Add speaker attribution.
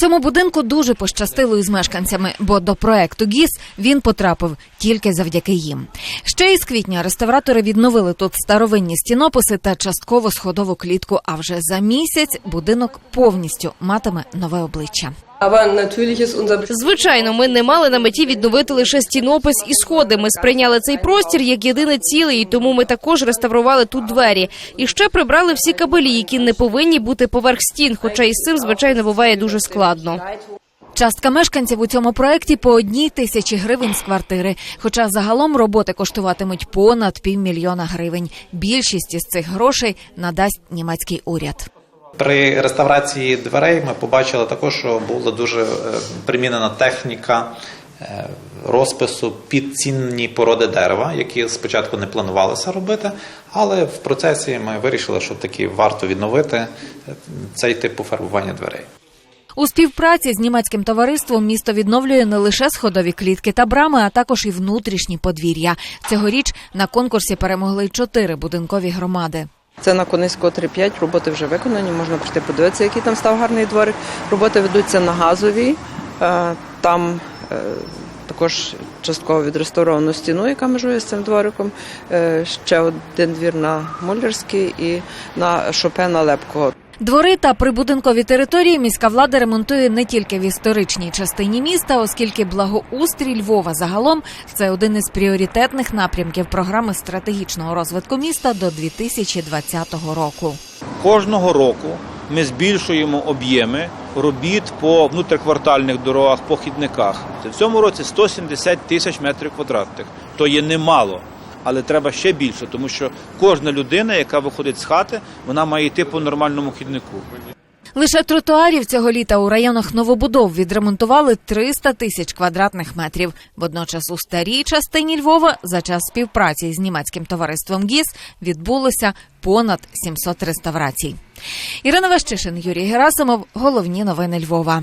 Speaker 1: Цьому будинку дуже пощастило із мешканцями, бо до проекту ГІС він потрапив тільки завдяки їм. Ще із квітня реставратори відновили тут старовинні стінописи та частково сходову клітку. А вже за місяць будинок повністю матиме нове обличчя.
Speaker 2: Звичайно, ми не мали на меті відновити лише стінопис і сходи. Ми сприйняли цей простір як єдине ціле, і тому ми також реставрували тут двері. І ще прибрали всі кабелі, які не повинні бути поверх стін. Хоча із цим, звичайно, буває дуже складно.
Speaker 1: Частка мешканців у цьому проекті по одній тисячі гривень з квартири. Хоча загалом роботи коштуватимуть понад півмільйона гривень. Більшість із цих грошей надасть німецький уряд.
Speaker 3: При реставрації дверей ми побачили також, що була дуже е, примінена техніка е, розпису під цінні породи дерева, які спочатку не планувалося робити, але в процесі ми вирішили, що таки варто відновити е, цей тип пофарбування дверей.
Speaker 1: У співпраці з німецьким товариством місто відновлює не лише сходові клітки та брами, а також і внутрішні подвір'я. Цьогоріч на конкурсі перемогли чотири будинкові громади.
Speaker 4: Це на Кониського 3-5, роботи вже виконані, можна прийти подивитися, який там став гарний дворик. Роботи ведуться на газовій, е, там е, також частково відреставровано стіну, яка межує з цим двориком. Е, Ще один двір на Муллерській і на Шопена Лепкого.
Speaker 1: Двори та прибудинкові території міська влада ремонтує не тільки в історичній частині міста, оскільки благоустрій Львова загалом це один із пріоритетних напрямків програми стратегічного розвитку міста до 2020 року.
Speaker 5: Кожного року ми збільшуємо об'єми робіт по внутриквартальних дорогах, по хідниках. В цьому році 170 тисяч метрів квадратних. То є немало, але треба ще більше, тому що кожна людина, яка виходить з хати, вона має йти по нормальному хіднику.
Speaker 1: Лише тротуарів цього літа у районах новобудов відремонтували 300 тисяч квадратних метрів. Водночас у старій частині Львова за час співпраці з німецьким товариством ГІС відбулося понад 700 реставрацій. Ірина Ващишин, Юрій Герасимов. Головні новини Львова.